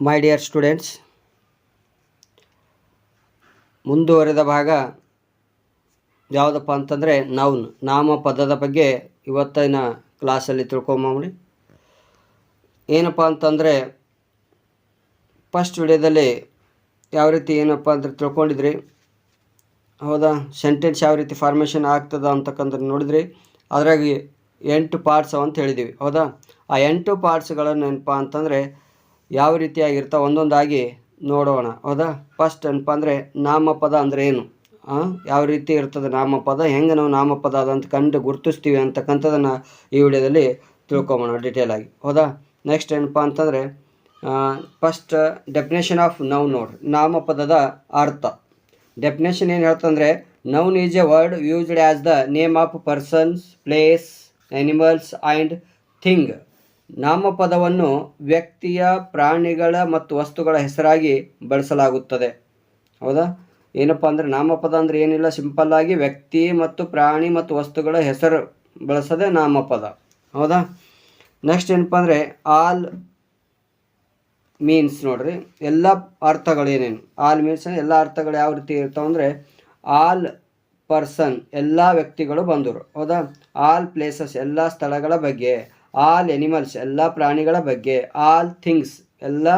My dear students ಮುಂದುವರೆದ ಭಾಗ ಯಾವುದಪ್ಪ ಅಂತಂದರೆ ನೌನ್ ನಾಮಪದದ ಬಗ್ಗೆ ಇವತ್ತಿನ ಕ್ಲಾಸಲ್ಲಿ ತಿಳ್ಕೊಂಬಿ ಏನಪ್ಪ ಅಂತಂದರೆ ಫಸ್ಟ್ ವಿಡಿಯೋದಲ್ಲಿ ಯಾವ ರೀತಿ ಏನಪ್ಪ ಅಂದರೆ ತಿಳ್ಕೊಂಡಿದ್ರಿ? ಹೌದಾ? ಸೆಂಟೆನ್ಸ್ ಯಾವ ರೀತಿ ಫಾರ್ಮೇಷನ್ ಆಗ್ತದ ಅಂತಕ್ಕಂಥ ನೋಡಿದ್ರಿ. ಅದ್ರಾಗ ಎಂಟು ಪಾರ್ಟ್ಸ್ ಅಂತ ಹೇಳಿದ್ದೀವಿ ಹೌದಾ? ಆ ಎಂಟು ಪಾರ್ಟ್ಸ್ಗಳನ್ನು ಏನಪ್ಪ ಅಂತಂದರೆ ಯಾವ ರೀತಿಯಾಗಿರ್ತಾವೆ ಒಂದೊಂದಾಗಿ ನೋಡೋಣ. ಹೌದಾ? ಫಸ್ಟ್ ಏನಪ್ಪ ಅಂದರೆ ನಾಮಪದ ಅಂದರೆ ಏನು? ಯಾವ ರೀತಿ ಇರ್ತದೆ ನಾಮಪದ? ಹೆಂಗೆ ನಾವು ನಾಮಪದ ಅದಂತ ಕಂಡು ಗುರುತಿಸ್ತೀವಿ ಅಂತಕ್ಕಂಥದ್ದನ್ನು ಈ ವಿಡಿಯೋದಲ್ಲಿ ತಿಳ್ಕೊಬೋಣ ಡಿಟೇಲ್ ಆಗಿ. ಹೌದಾ? ನೆಕ್ಸ್ಟ್ ಏನಪ್ಪ ಅಂತಂದರೆ ಫಸ್ಟ್ ಡೆಫಿನೇಷನ್ ಆಫ್ ನೌ ನೋಡ್ರಿ. ನಾಮಪದದ ಅರ್ಥ. ಡೆಫಿನೇಷನ್ ಏನು ಹೇಳ್ತಂದರೆ noun is a word used as the name of persons place animals and thing ನಾಮಪದವನ್ನು ವ್ಯಕ್ತಿಯ ಪ್ರಾಣಿಗಳ ಮತ್ತು ವಸ್ತುಗಳ ಹೆಸರಾಗಿ ಬಳಸಲಾಗುತ್ತದೆ. ಹೌದಾ? ಏನಪ್ಪ ಅಂದರೆ ನಾಮಪದ ಅಂದರೆ ಏನಿಲ್ಲ? ಸಿಂಪಲ್ ಆಗಿ ವ್ಯಕ್ತಿ ಮತ್ತು ಪ್ರಾಣಿ ಮತ್ತು ವಸ್ತುಗಳ ಹೆಸರು ಬಳಸದೆ ನಾಮಪದ. ಹೌದಾ? ನೆಕ್ಸ್ಟ್ ಏನಪ್ಪ ಅಂದರೆ ಆಲ್ ಮೀನ್ಸ್ ನೋಡ್ರಿ. ಎಲ್ಲ ಅರ್ಥಗಳೇನೇನು? ಆಲ್ ಮೀನ್ಸ್ ಎಲ್ಲ ಅರ್ಥಗಳು ಯಾವ ರೀತಿ ಇರ್ತಾವೆ ಅಂದರೆ ಆಲ್ ಪರ್ಸನ್, ಎಲ್ಲ ವ್ಯಕ್ತಿಗಳು ಬಂದರು. ಹೌದಾ? ಆಲ್ ಪ್ಲೇಸಸ್, ಎಲ್ಲ ಸ್ಥಳಗಳ ಬಗ್ಗೆ. ಆಲ್ ಎನಿಮಲ್ಸ್, ಎಲ್ಲ ಪ್ರಾಣಿಗಳ ಬಗ್ಗೆ, ಆಲ್ ಥಿಂಗ್ಸ್, ಎಲ್ಲ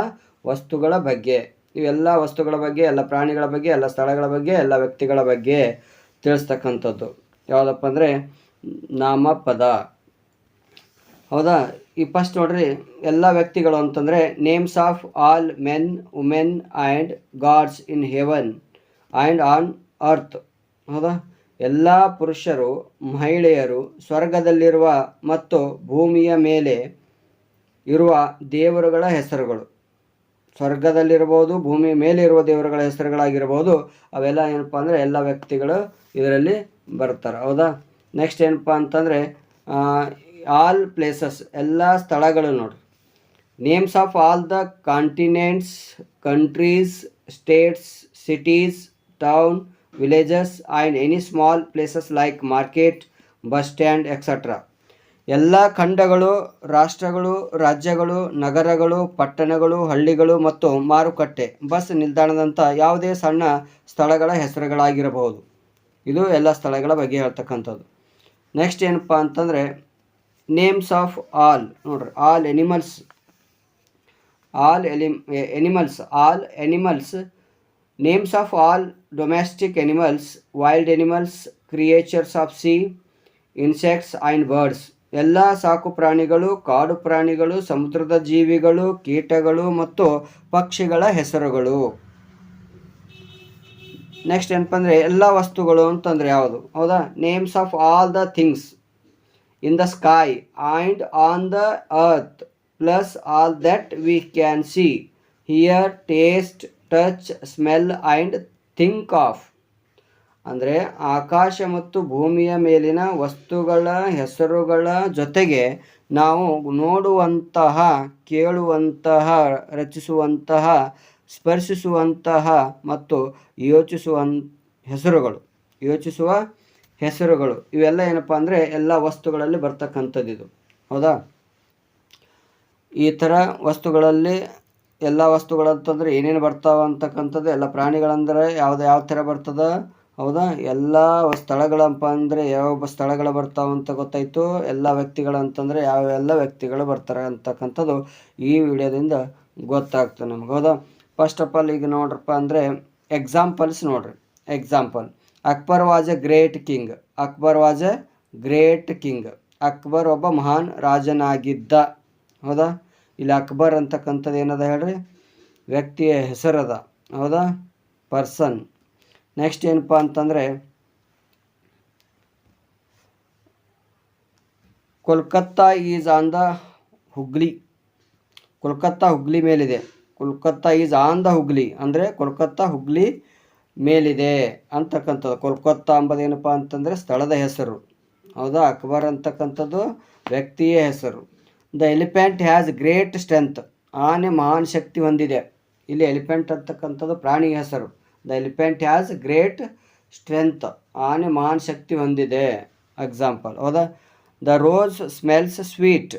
ವಸ್ತುಗಳ ಬಗ್ಗೆ, ಇವೆಲ್ಲ ವಸ್ತುಗಳ ಬಗ್ಗೆ, ಎಲ್ಲ ಪ್ರಾಣಿಗಳ ಬಗ್ಗೆ, ಎಲ್ಲ ಸ್ಥಳಗಳ ಬಗ್ಗೆ, ಎಲ್ಲ ವ್ಯಕ್ತಿಗಳ ಬಗ್ಗೆ ತಿಳಿಸ್ತಕ್ಕಂಥದ್ದು. ಯಾವುದಪ್ಪ ಅಂದರೆ ನಾಮಪದ. ಹೌದಾ? ಈ ಫಸ್ಟ್ ನೋಡ್ರಿ, ಎಲ್ಲ ವ್ಯಕ್ತಿಗಳು ಅಂತಂದರೆ names of all men women and gods in heaven and on earth ಹೌದಾ? ಎಲ್ಲ ಪುರುಷರು, ಮಹಿಳೆಯರು ಸ್ವರ್ಗದಲ್ಲಿರುವ ಮತ್ತು ಭೂಮಿಯ ಮೇಲೆ ಇರುವ ದೇವರುಗಳ ಹೆಸರುಗಳು. ಸ್ವರ್ಗದಲ್ಲಿರ್ಬೋದು ಭೂಮಿಯ ಮೇಲೆ ಇರುವ ದೇವರುಗಳ ಹೆಸರುಗಳಾಗಿರ್ಬೋದು ಅವೆಲ್ಲ ಏನಪ್ಪ ಅಂದರೆ ಎಲ್ಲ ವ್ಯಕ್ತಿಗಳು ಇದರಲ್ಲಿ ಬರ್ತಾರೆ ಹೌದಾ? ನೆಕ್ಸ್ಟ್ ಏನಪ್ಪ ಅಂತಂದರೆ ಆಲ್ ಪ್ಲೇಸಸ್ ಎಲ್ಲ ಸ್ಥಳಗಳು ನೋಡಿ. Names of all the continents countries states cities town villages and any small places like market bus stand etcetera ಎಲ್ಲ ಖಂಡಗಳು, ರಾಷ್ಟ್ರಗಳು, ರಾಜ್ಯಗಳು, ನಗರಗಳು, ಪಟ್ಟಣಗಳು, ಹಳ್ಳಿಗಳು ಮತ್ತು ಮಾರುಕಟ್ಟೆ, ಬಸ್ ನಿಲ್ದಾಣದಂಥ ಯಾವುದೇ ಸಣ್ಣ ಸ್ಥಳಗಳ ಹೆಸರುಗಳಾಗಿರಬಹುದು. ಇದು ಎಲ್ಲ ಸ್ಥಳಗಳ ಬಗ್ಗೆ ಹೇಳ್ತಕ್ಕಂಥದ್ದು. ನೆಕ್ಸ್ಟ್ ಏನಪ್ಪ ಅಂತಂದರೆ ನೇಮ್ಸ್ ಆಫ್ ಆಲ್ ನೋಡ್ರಿ ಆಲ್ ಎನಿಮಲ್ಸ್ ಆಲ್ ಎಲಿ animals all animals names of all domestic animals wild animals creatures of sea insects and birds ಎಲ್ಲ ಸಾಕು ಪ್ರಾಣಿಗಳು, ಕಾಡು ಪ್ರಾಣಿಗಳು, ಸಮುದ್ರದ ಜೀವಿಗಳು, ಕೀಟಗಳು ಮತ್ತು ಪಕ್ಷಿಗಳ ಹೆಸರುಗಳು. ನೆಕ್ಸ್ಟ್ ಏನಪ್ಪ ಅಂದರೆ ಎಲ್ಲ ವಸ್ತುಗಳು ಅಂತಂದರೆ ಯಾವುದು? ಹೌದಾ? Names of all the things in the sky and on the earth plus all that we can see hear taste touch smell and think of ಅಂದರೆ ಆಕಾಶ ಮತ್ತು ಭೂಮಿಯ ಮೇಲಿನ ವಸ್ತುಗಳ ಹೆಸರುಗಳ ಜೊತೆಗೆ ನಾವು ನೋಡುವಂತಹ, ಕೇಳುವಂತಹ, ರಚಿಸುವಂತಹ, ಸ್ಪರ್ಶಿಸುವಂತಹ ಮತ್ತು ಯೋಚಿಸುವ ಹೆಸರುಗಳು. ಯೋಚಿಸುವ ಹೆಸರುಗಳು. ಇವೆಲ್ಲ ಏನಪ್ಪ ಅಂದರೆ ಎಲ್ಲ ವಸ್ತುಗಳಲ್ಲಿ ಬರ್ತಕ್ಕಂಥದ್ದು ಹೌದಾ? ಈ ಥರ ವಸ್ತುಗಳಲ್ಲಿ ಎಲ್ಲ ವಸ್ತುಗಳಂತಂದ್ರೆ ಏನೇನು ಬರ್ತಾವ ಅಂತಕ್ಕಂಥದ್ದು, ಎಲ್ಲ ಪ್ರಾಣಿಗಳಂದ್ರೆ ಯಾವ್ದು ಯಾವ ಥರ ಬರ್ತದ, ಹೌದಾ? ಎಲ್ಲ ಸ್ಥಳಗಳಪ್ಪ ಅಂದರೆ ಯಾವ ಸ್ಥಳಗಳು ಬರ್ತಾವ ಅಂತ ಗೊತ್ತಾಯಿತು. ಎಲ್ಲ ಯಾವ ಯಾವೆಲ್ಲ ವ್ಯಕ್ತಿಗಳು ಬರ್ತಾರೆ ಅಂತಕ್ಕಂಥದ್ದು ಈ ವಿಡಿಯೋದಿಂದ ಗೊತ್ತಾಗ್ತದೆ ನಮ್ಗೆ, ಹೌದಾ? ಫಸ್ಟ್ ಆಫ್ ಆಲ್ ಈಗ ನೋಡ್ರಪ್ಪ ಅಂದರೆ ಎಕ್ಸಾಂಪಲ್ಸ್ ನೋಡ್ರಿ example Akbar was a great king Akbar was a great king Akbar ಒಬ್ಬ ಮಹಾನ್ ರಾಜನಾಗಿದ್ದ, ಹೌದಾ? ಇಲ್ಲಿ ಅಕ್ಬರ್ ಅಂತಕ್ಕಂಥದ್ದು ಏನದ ಹೇಳ್ರಿ? ವ್ಯಕ್ತಿಯ ಹೆಸರದ, ಹೌದಾ? ಪರ್ಸನ್. ನೆಕ್ಸ್ಟ್ ಏನಪ್ಪ ಅಂತಂದರೆ, Kolkata is on the Hooghly. Kolkata Hooghly ಮೇಲಿದೆ. Kolkata is on the Hooghly ಅಂದರೆ ಕೋಲ್ಕತ್ತಾ ಹುಗ್ಲಿ ಮೇಲಿದೆ ಅಂತಕ್ಕಂಥದ್ದು. ಕೋಲ್ಕತ್ತಾ ಅಂಬುದೇನಪ್ಪ ಅಂತಂದರೆ ಸ್ಥಳದ ಹೆಸರು. ಹೌದಾ? ಅಕ್ಬರ್ ಅಂತಕ್ಕಂಥದ್ದು ವ್ಯಕ್ತಿಯ ಹೆಸರು. The elephant has great strength ಆನೆ ಮಹಾನ್ ಶಕ್ತಿ ಹೊಂದಿದೆ. ಇಲ್ಲಿ ಎಲಿಫೆಂಟ್ ಅಂತಕ್ಕಂಥದ್ದು ಪ್ರಾಣಿ ಹೆಸರು. The elephant has great strength ಆನೆ ಮಹಾನ್ ಶಕ್ತಿ ಹೊಂದಿದೆ. ಎಕ್ಸಾಂಪಲ್ ಹೌದಾ? The rose smells sweet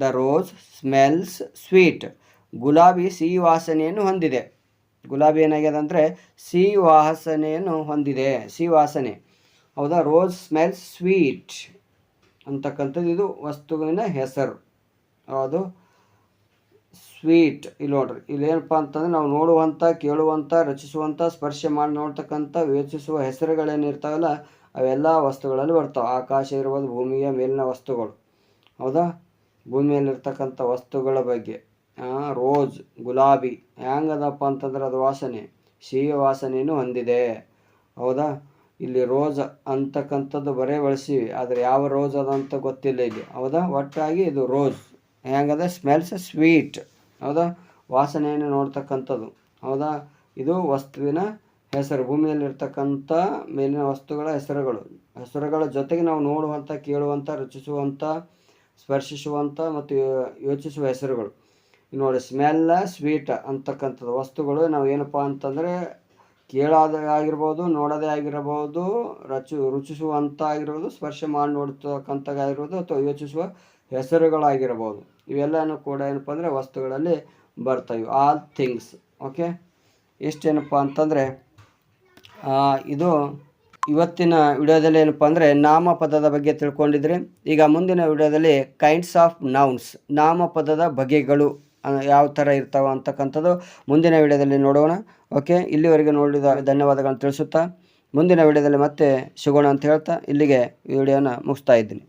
the rose smells sweet ಗುಲಾಬಿ ಸಿಹಿ ವಾಸನೆಯನ್ನು ಹೊಂದಿದೆ. ಗುಲಾಬಿ ಏನಾಗ್ಯದ ಅಂದರೆ ಸಿಹಿ ವಾಸನೆಯನ್ನು ಹೊಂದಿದೆ. ಸಿಹಿ ವಾಸನೆ. ಹೌದಾ? ರೋಸ್ ಸ್ಮೆಲ್ಸ್ ಸ್ವೀಟ್ ಅಂತಕ್ಕಂಥದ್ದು ಇದು ವಸ್ತುವಿನ ಹೆಸರು. ಅದು ಸ್ವೀಟ್. ಇಲ್ಲಿ ನೋಡ್ರಿ. ಇಲ್ಲಿ ಏನಪ್ಪ ಅಂತಂದ್ರೆ ನಾವು ನೋಡುವಂಥ, ಕೇಳುವಂಥ, ರಚಿಸುವಂಥ, ಸ್ಪರ್ಶ ಮಾಡಿ ನೋಡ್ತಕ್ಕಂಥ, ಯೋಚಿಸುವ ಹೆಸರುಗಳೇನಿರ್ತಾವಲ್ಲ ಅವೆಲ್ಲ ವಸ್ತುಗಳಲ್ಲಿ ಬರ್ತಾವೆ. ಆಕಾಶ ಇರ್ಬೋದು, ಭೂಮಿಯ ಮೇಲಿನ ವಸ್ತುಗಳು. ಹೌದಾ? ಭೂಮಿಯಲ್ಲಿರ್ತಕ್ಕಂಥ ವಸ್ತುಗಳ ಬಗ್ಗೆ. ರೋಜ್, ಗುಲಾಬಿ. ಹ್ಯಾಂಗದಪ್ಪ ಅಂತಂದ್ರೆ ಅದು ವಾಸನೆ. ಸಿಹಿ ವಾಸನೆಯನ್ನು ಹೊಂದಿದೆ. ಹೌದಾ? ಇಲ್ಲಿ ರೋಜ್ ಅಂತಕ್ಕಂಥದ್ದು ಬರೇ ಬಳಸಿವಿ ಆದರೆ ಯಾವ ರೋಜ್ ಅದಂತ ಗೊತ್ತಿಲ್ಲ ಇಲ್ಲಿ. ಹೌದಾ? ಒಟ್ಟಾಗಿ ಇದು ರೋಸ್ ಹೆಂಗದ ಸ್ಮೆಲ್ಸ್ ಸ್ವೀಟ್ ಹೌದಾ? ವಾಸನೆಯನ್ನು ನೋಡ್ತಕ್ಕಂಥದ್ದು. ಹೌದಾ? ಇದು ವಸ್ತುವಿನ ಹೆಸರು. ಭೂಮಿಯಲ್ಲಿರ್ತಕ್ಕಂಥ ಮೇಲಿನ ವಸ್ತುಗಳ ಹೆಸರುಗಳು. ಹೆಸರುಗಳ ಜೊತೆಗೆ ನಾವು ನೋಡುವಂಥ, ಕೇಳುವಂಥ, ರುಚಿಸುವಂಥ, ಸ್ಪರ್ಶಿಸುವಂಥ ಮತ್ತು ಯೋಚಿಸುವ ಹೆಸರುಗಳು. ನೋಡಿ ಸ್ಮೆಲ್ಲ ಸ್ವೀಟ್ ಅಂತಕ್ಕಂಥದ್ದು. ವಸ್ತುಗಳು ನಾವು ಏನಪ್ಪ ಅಂತಂದರೆ ಕೇಳೋದೇ ಆಗಿರ್ಬೋದು, ನೋಡೋದೇ ಆಗಿರಬಹುದು, ರಚು, ರುಚಿಸುವಂಥ ಆಗಿರ್ಬೋದು, ಸ್ಪರ್ಶ ಮಾಡಿ ನೋಡ್ತಕ್ಕಂಥ ಆಗಿರ್ಬೋದು ಅಥವಾ ಯೋಚಿಸುವ ಹೆಸರುಗಳಾಗಿರ್ಬೋದು ಇವೆಲ್ಲನೂ ಕೂಡ ಏನಪ್ಪ ಅಂದರೆ ವಸ್ತುಗಳಲ್ಲಿ ಬರ್ತವೆ ಆಲ್ ಥಿಂಗ್ಸ್ ಓಕೆ ಎಷ್ಟೇನಪ್ಪ ಅಂತಂದರೆ ಇದು ಇವತ್ತಿನ ವಿಡಿಯೋದಲ್ಲಿ ಏನಪ್ಪ ಅಂದರೆ ನಾಮಪದದ ಬಗ್ಗೆ ತಿಳ್ಕೊಂಡಿದ್ರಿ. ಈಗ ಮುಂದಿನ ವಿಡಿಯೋದಲ್ಲಿ ಕೈಂಡ್ಸ್ ಆಫ್ ನೌನ್ಸ್ ನಾಮಪದದ ಬಗೆಗಳು ಯಾವ ಥರ ಇರ್ತಾವೆ ಅಂತಕ್ಕಂಥದ್ದು ಮುಂದಿನ ವಿಡಿಯೋದಲ್ಲಿ ನೋಡೋಣ ಓಕೆ ಇಲ್ಲಿವರೆಗೆ ನೋಡಿದ ಧನ್ಯವಾದಗಳನ್ನು ತಿಳಿಸುತ್ತಾ, ಮುಂದಿನ ವಿಡಿಯೋದಲ್ಲಿ ಮತ್ತೆ ಸಿಗೋಣ ಅಂತ ಹೇಳ್ತಾ ಇಲ್ಲಿಗೆ ವಿಡಿಯೋನ ಮುಗಿಸ್ತಾ ಇದ್ದೀನಿ.